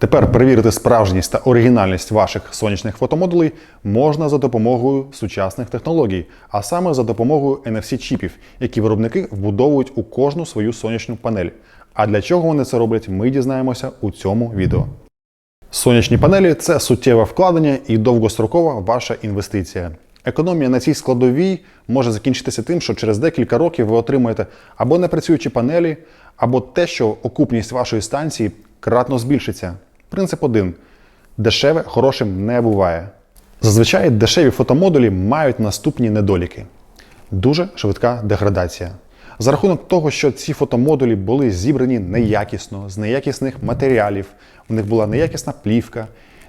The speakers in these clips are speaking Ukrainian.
Тепер перевірити справжність та оригінальність ваших сонячних фотомодулей можна за допомогою сучасних технологій, а саме за допомогою NFC-чіпів, які виробники вбудовують у кожну свою сонячну панель. А для чого вони це роблять, ми дізнаємося у цьому відео. Сонячні панелі це суттєве вкладення і довгострокова ваша інвестиція. Економія на цій складовій може закінчитися тим, що через декілька років ви отримаєте або непрацюючі панелі, або те, що окупність вашої станції кратно збільшиться. Принцип один: дешеве хорошим не буває. Зазвичай дешеві фотомодулі мають наступні недоліки: дуже швидка деградація. За рахунок того, що ці фотомодулі були зібрані неякісно, з неякісних матеріалів, у них була неякісна плівка,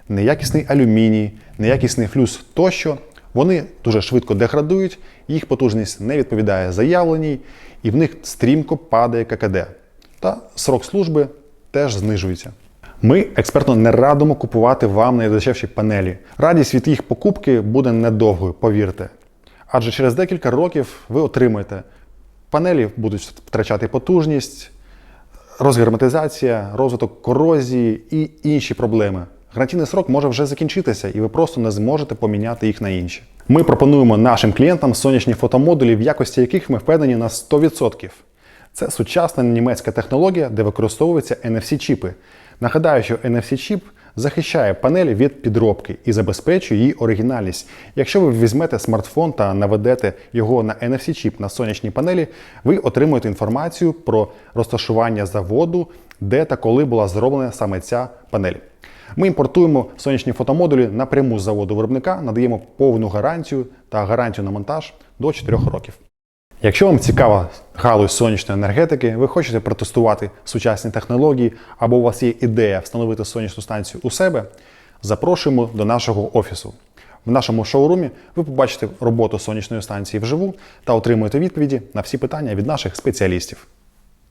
неякісний алюміній, неякісний флюс тощо, вони дуже швидко деградують, їх потужність не відповідає заявленій, і в них стрімко падає ККД. Та срок служби теж знижується. Ми експертно не радимо купувати вам найдешевші панелі. Радість від їх покупки буде недовгою, повірте. Адже через декілька років ви отримаєте панелі будуть втрачати потужність, розгерметизація, розвиток корозії і інші проблеми. Гарантійний срок може вже закінчитися, і ви просто не зможете поміняти їх на інші. Ми пропонуємо нашим клієнтам сонячні фотомодулі, в якості яких ми впевнені на 100%. Це сучасна німецька технологія, де використовуються NFC-чіпи. Нагадаю, що NFC-чіп захищає панель від підробки і забезпечує її оригінальність. Якщо ви візьмете смартфон та наведете його на NFC-чіп на сонячній панелі, ви отримуєте інформацію про розташування заводу, де та коли була зроблена саме ця панель. Ми імпортуємо сонячні фотомодулі напряму з заводу виробника, надаємо повну гарантію та гарантію на монтаж до 4 років. Якщо вам цікава галузь сонячної енергетики, ви хочете протестувати сучасні технології або у вас є ідея встановити сонячну станцію у себе, запрошуємо до нашого офісу. В нашому шоурумі ви побачите роботу сонячної станції вживу та отримуєте відповіді на всі питання від наших спеціалістів.